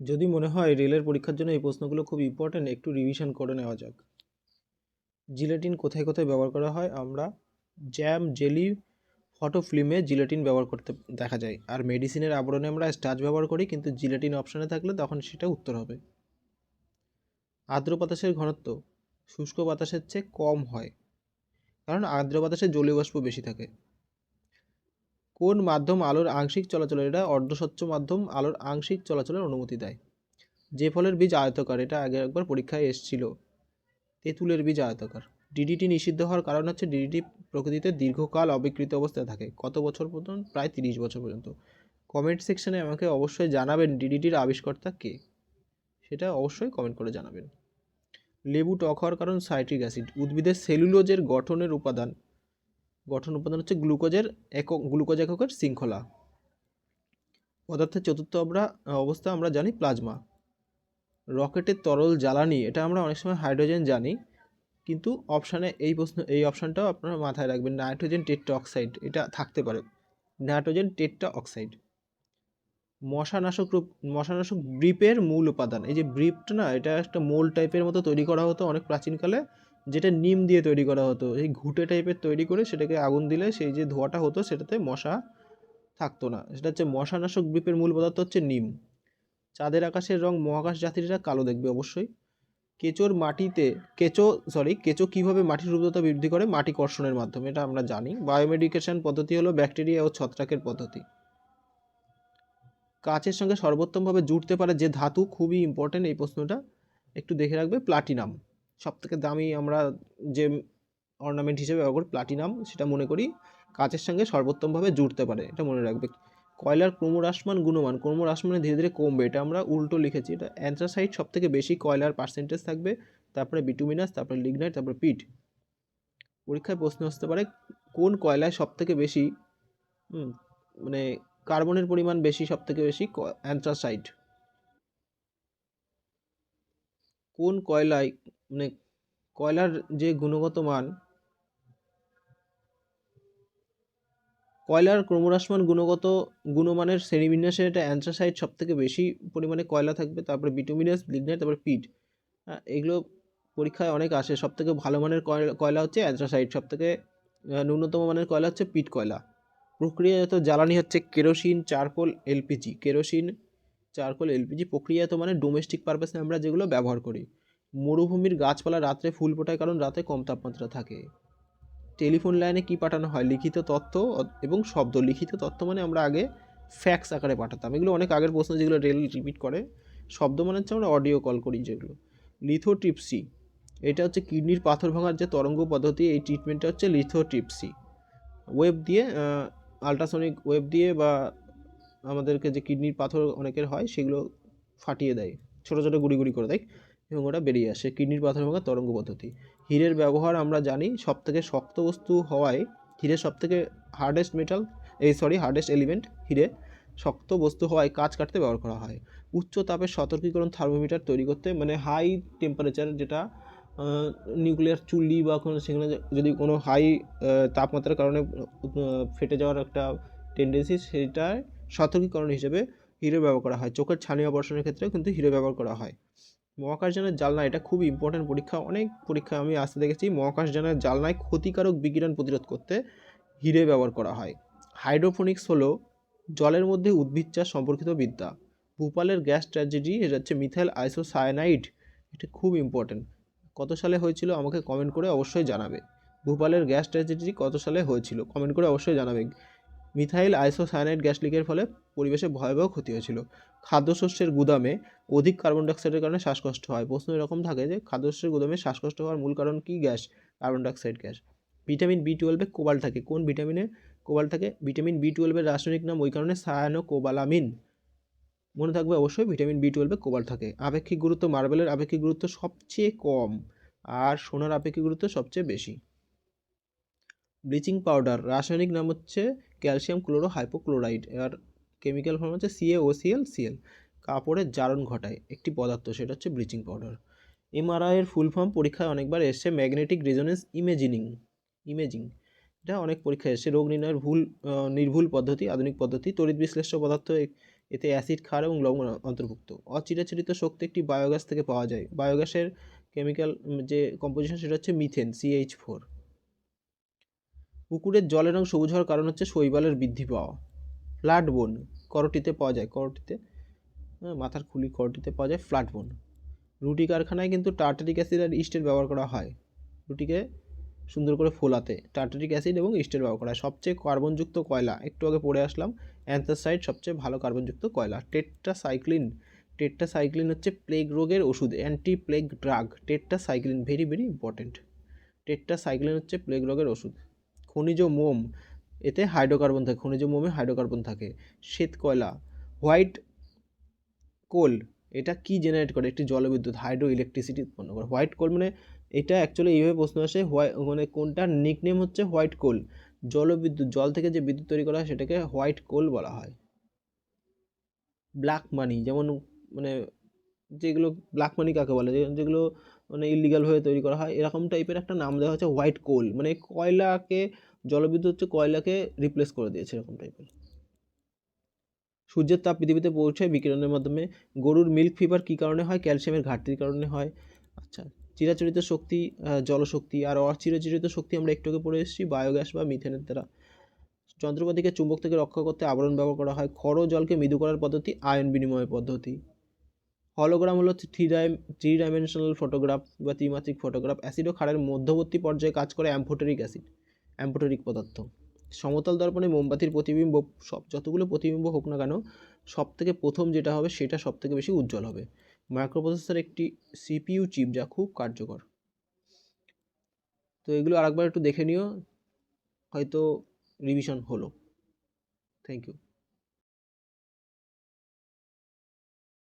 যদি মনে হয় রেলের পরীক্ষার জন্য এই প্রশ্নগুলো খুব ইম্পর্ট্যান্ট একটু রিভিশন করে নেওয়া যাক। জিলেটিন কোথায় কোথায় ব্যবহার করা হয়? আমরা জ্যাম জেলি ফটো ফিল্মে জিলেটিন ব্যবহার করতে দেখা যায়। আর মেডিসিনের আবরণে আমরা স্টাচ ব্যবহার করি, কিন্তু জিলেটিন অপশানে থাকলে তখন সেটা উত্তর হবে। আর্দ্র বাতাসের ঘনত্ব, শুষ্ক বাতাসের চেয়ে কম হয়, কারণ আর্দ্র বাতাসে জলীয় বাষ্প বেশি থাকে। কোন মাধ্যম আলোর আংশিক চলাচলের, এটা অর্ধস্বচ্ছ মাধ্যম আলোর আংশিক চলাচলের অনুমতি দেয়? যে ফলের বীজ আয়তকার, এটা আগে একবার পরীক্ষায় এসেছিল। তেঁতুলের বীজ আয়তকার। ডিডিটি নিষিদ্ধ হওয়ার কারণ হচ্ছে ডিডিটি প্রকৃতিতে দীর্ঘকাল অবিকৃত অবস্থায় থাকে। কত বছর পর্যন্ত? প্রায় তিরিশ বছর পর্যন্ত। কমেন্ট সেকশনে আমাকে অবশ্যই জানাবেন ডিডিটির আবিষ্কর্তা কে? সেটা অবশ্যই কমেন্ট করে জানাবেন। লেবু টক হওয়ার কারণ সাইট্রিক অ্যাসিড। উদ্ভিদের সেলুলোজের গঠনের উপাদান। গঠন উপাদান হচ্ছে গ্লুকোজের একক, গ্লুকোজ এককের শৃঙ্খলা। পদার্থের চতুর্থ আমরা অবস্থা আমরা জানি প্লাজমা। রকেটের তরল জ্বালানি, এটা আমরা অনেক সময় হাইড্রোজেন জানি, কিন্তু অপশানে এই প্রশ্ন, এই অপশানটাও আপনারা মাথায় রাখবেন, নাইট্রোজেন টেট্টা অক্সাইড এটা থাকতে পারে। নাইট্রোজেন টেট্টা অক্সাইড মশানাশক রূপ, মশানাশক ব্রিপের মূল উপাদান, এই যে ব্রিপটা না, এটা একটা মোল টাইপের মতো তৈরি করা হতো অনেক প্রাচীনকালে যেটা নিম দিয়ে তৈরি করা হতো, এই ঘুঁটে টাইপের তৈরি করে সেটাকে আগুন দিলে সেই যে ধোঁয়াটা হতো সেটাতে মশা থাকতো না। সেটা হচ্ছে মশানাশক ব্রিপের মূল পদার্থ হচ্ছে নিম। চাঁদের আকাশের রং মহাকাশ যাত্রীরা কালো দেখবে অবশ্যই। কেঁচোর মাটিতে, কেঁচো সরি কেঁচো কীভাবে মাটির উর্বরতা বৃদ্ধি করে? মাটি কর্ষণের মাধ্যমে, এটা আমরা জানি। বায়োমেডিকেশন পদ্ধতি হলো ব্যাকটেরিয়া ও ছত্রাকের পদ্ধতি। কাচের সঙ্গে সর্বোত্তমভাবে জুড়তে পারে যে ধাতু, খুবই ইম্পর্টেন্ট এই প্রশ্নটা। একটু দেখে রাখবে প্লাটিনাম সব থেকে দামি আমরা যে অর্নামেন্ট হিসেবে ব্যবহার করি প্লাটিনাম সেটা মনে করি কাচের সঙ্গে সর্বোত্তমভাবে জুড়তে পারে, এটা মনে রাখবে। কয়লার ক্রমহ্রাসমান গুণমান, ক্রমহ্রাসমানে ধীরে ধীরে কমবে, এটা আমরা উল্টো লিখেছি, এটা অ্যান্থ্রাসাইট সব থেকে বেশি কয়লার পার্সেন্টেজ থাকবে, তারপরে বিটুমিনাস তারপরে লিগনাইট তারপরে পিট পরীক্ষায় প্রশ্ন আসতে পারে, কোন কয়লায় সব থেকে বেশি মানে কার্বনের পরিমাণ বেশি সব থেকে বেশি অ্যান্থ্রাসাইট কোন কয়লায় মানে কয়লার যে গুণগত মান, কয়লার ক্রমহ্রাসমান গুণগত গুণমানের শ্রেণীবিন্যাসে এটা অ্যান্থ্রাসাইট সব থেকে বেশি পরিমাণে কয়লা থাকবে, তারপরে বিটুমিনাস লিগনাইট তারপরে পিট এগুলো পরীক্ষায় অনেক আসে। সব থেকে ভালো মানের কয়লা হচ্ছে অ্যান্থ্রাসাইট সব থেকে ন্যূনতম মানের কয়লা হচ্ছে পিট কয়লা। প্রক্রিয়াজাত জ্বালানি হচ্ছে kerosene charcoal LPG kerosene charcoal LPG প্রক্রিয়াজাত মানে ডোমেস্টিক পারপাসে আমরা যেগুলো ব্যবহার করি। মরুভূমির গাছপালা রাত্রে ফুল ফোটায় কারণ রাতে কম তাপমাত্রা থাকে। টেলিফোন লাইনে কি পাঠানো হয়? লিখিত তথ্য এবং শব্দ। লিখিত তথ্য মানে আমরা আগে ফ্যাক্স আকারে পাঠাতাম। এগুলো অনেক আগের প্রশ্ন যেগুলো রেল রিপিট করে। শব্দ মানে হচ্ছে আমরা অডিও কল করি যেগুলো। লিথোট্রিপসি। এটা হচ্ছে কিডনির পাথর ভাঙার যে তরঙ্গ পদ্ধতি, এই ট্রিটমেন্টটা হচ্ছে লিথোট্রিপসি। ওয়েব দিয়ে আলট্রাসনিক ওয়েব দিয়ে বা আমাদেরকে যে কিডনির পাথর অনেকের হয়, সেগুলো ফাটিয়ে দেয়। ছোটো ছোটো গুড়ি গুড়ি করে দেয়। এবং ওটা বেরিয়ে আসে কিডনির পাথর ভাঙার তরঙ্গ পদ্ধতি। হীরের ব্যবহার আমরা জানি সব থেকে শক্ত বস্তু হওয়ায় হিরে সব থেকে হার্ডেস্ট মেটাল এই সরি হার্ডেস্ট এলিমেন্ট হিরে শক্ত বস্তু হওয়ায় কাজ কাটতে ব্যবহার করা হয়। উচ্চ তাপের সতর্কীকরণ থার্মোমিটার তৈরি করতে মানে হাই টেম্পারেচার যেটা নিউক্লিয়ার চুল্লি বা কোনো সেখানে যদি কোনো হাই তাপমাত্রার কারণে ফেটে যাওয়ার একটা টেন্ডেন্সি সেটায় সতর্কীকরণ হিসেবে হিরে ব্যবহার করা হয়। চোখের ছানি অপারেশনের ক্ষেত্রেও কিন্তু হিরে ব্যবহার করা হয়। মহাকাশযানের জালনা এটা খুব ইম্পর্ট্যান্ট পরীক্ষা। অনেক পরীক্ষা আমি আসতে দেখেছি, মহাকাশযানের জালনায় ক্ষতিকারক বিকিরণ প্রতিরোধ করতে হিরে ব্যবহার করা হয়। হাইড্রোফোনিক্স হলো জলের মধ্যে উদ্ভিদ চাষ সম্পর্কিত বিদ্যা। ভূপালের গ্যাস ট্র্যাজেডি এটা হচ্ছে মিথাইল আইসোসায়ানাইড, এটা খুব ইম্পর্ট্যান্ট কত সালে হয়েছিল আমাকে কমেন্ট করে অবশ্যই জানাবে। ভূপালের গ্যাস ট্র্যাজেডি কত সালে হয়েছিল কমেন্ট করে অবশ্যই জানাবে। মিথাইল আইসোসায়ানাইড গ্যাস লিকের ফলে পরিবেশে ভয়াবহ ক্ষতি হয়েছিল। খাদ্যশস্যের গুদামে অধিক কার্বন ডাইঅক্সাইডের কারণে শ্বাসকষ্ট হয়। প্রশ্ন এরকম থাকে যে, খাদ্যশস্যের গুদামে শ্বাসকষ্ট হওয়ার মূল কারণ কি gas? Carbon dioxide gas. Vitamin B টুয়েলভে কোবাল থাকে। কোন ভিটামিনে কোবাল থাকে? ভিটামিন বি টুয়েলভের রাসায়নিক নাম ওই কারণে সায়ানো কোবালামিন মনে থাকবে অবশ্যই ভিটামিন বি টুয়েলভে কোবাল থাকে। আপেক্ষিক গুরুত্ব মার্বেলের আপেক্ষিক গুরুত্ব সবচেয়ে কম আর সোনার আপেক্ষিক গুরুত্ব সবচেয়ে বেশি। ব্লিচিং পাউডার রাসায়নিক নাম হচ্ছে ক্যালসিয়াম ক্লোরো হাইপোক্লোরাইড আর কেমিক্যাল ফর্ম হচ্ছে সিএ ও সিএল কাপড়ের জারণ ঘটায়, একটি পদার্থ, সেটা হচ্ছে ব্লিচিং পাউডার এমআরআই এর ফুল ফর্ম পরীক্ষায় অনেকবার এসছে ম্যাগনেটিক রেজোনেন্স ইমেজিনিং ইমেজিং এটা অনেক পরীক্ষায় এসছে, রোগ নির্ণয়ের ভুল নির্ভুল পদ্ধতি, আধুনিক পদ্ধতি, তড়িৎ বিশ্লেষ্য পদার্থ এতে অ্যাসিড ক্ষার এবং লবণ অন্তর্ভুক্ত। অচিরাচরিত শক্তি একটি বায়োগ্যাস থেকে পাওয়া যায়। বায়োগ্যাসের কেমিক্যাল যে কম্পোজিশন সেটা হচ্ছে মিথেন সিএইচ ফোর পুকুরের জলের রং সবুজ হওয়ার কারণ হচ্ছে শৈবালের বৃদ্ধি পাওয়া। ফ্ল্যাট বোন করটিতে পাওয়া যায় করটিতে হ্যাঁ, মাথার খুলি করটিতে পাওয়া যায় ফ্ল্যাট বোন। রুটি কারখানায় কিন্তু টার্টারিক অ্যাসিড আর ইস্টের ব্যবহার করা হয়। রুটিকে সুন্দর করে ফোলাতে টার্টারিক অ্যাসিড এবং ইস্টের ব্যবহার করা হয়। সবচেয়ে কার্বনযুক্ত কয়লা একটু আগে পড়ে আসলাম অ্যান্থাসাইড সবচেয়ে ভালো কার্বনযুক্ত কয়লা। টেট্রাসাইক্লিন টেট্রাসাইক্লিন হচ্ছে প্লেগ রোগের ওষুধ anti plague drug. Tetracycline very very important. Tetracycline হচ্ছে প্লেগ রোগের ওষুধ। খনিজ মোম এতে হাইড্রোকার্বন থাকে, খনিজ মোমে হাইড্রোকার্বন থাকে। শ্বেত কয়লা, হোয়াইট কোল, এটা কি জেনারেট করে? একটি জলবিদ্যুৎ হাইড্রো ইলেকট্রিসিটি উৎপন্ন করে। হোয়াইট কোল মানে এটা অ্যাকচুয়ালি এইভাবে প্রশ্ন আসে, হোয়াই মানে কোনটার নিকনেম হচ্ছে হোয়াইট কোল? জলবিদ্যুৎ, জল থেকে যে বিদ্যুৎ তৈরি করা হয় সেটাকে হোয়াইট কোল বলা হয়। ব্ল্যাক মানি, যেমন মানে যেগুলো, ব্ল্যাক মানি কাকে বলে? যেগুলো মানে ইলিগালভাবে তৈরি করা হয়। এরকম টাইপের একটা নাম দেওয়া হচ্ছে হোয়াইট কোল মানে কয়লাকে, জলবিদ্যুৎ হচ্ছে কয়লাকে রিপ্লেস করে দিয়েছে এরকম টাইপের সূর্যের তাপ পৃথিবীতে পৌঁছায় বিকিরণের মাধ্যমে। গরুর মিল্ক ফিভার কী কারণে হয়? ক্যালসিয়ামের ঘাটতির কারণে হয়। আচ্ছা চিরাচরিত শক্তি জলশক্তি আর অচিরাচরিত শক্তি আমরা একটু আগে পড়ে এসেছি বায়োগ্যাস বা মিথেনের দ্বারা। যন্ত্রপাতিকে চুম্বক থেকে রক্ষা করতে আবরণ ব্যবহার করা হয়। খর জলকে মৃদু করার পদ্ধতি, আয়ন বিনিময় পদ্ধতি। হলোগ্রাম হলো থ্রি থ্রি ডাইমেনশনাল ফটোগ্রাফ বা ত্রিমাত্রিক ফটোগ্রাফ। অ্যাসিড ও মধ্যবর্তী পর্যায়ে কাজ করে অ্যাম্ফোটেরিক অ্যাসিড, অ্যাম্ফোটেরিক পদার্থ। সমতল দর্পণে মোমবাতির প্রতিবিম্ব, সব যতগুলো প্রতিবিম্ব হোক না কেন সব থেকে প্রথম যেটা হবে সেটা সব থেকে বেশি উজ্জ্বল হবে। মাইক্রোপ্রসেসর একটি সিপিইউ চিপ যা খুব কার্যকর। তো এগুলো আরেকবার একটু দেখে নিও, হয়তো রিভিশন হলো। Thank you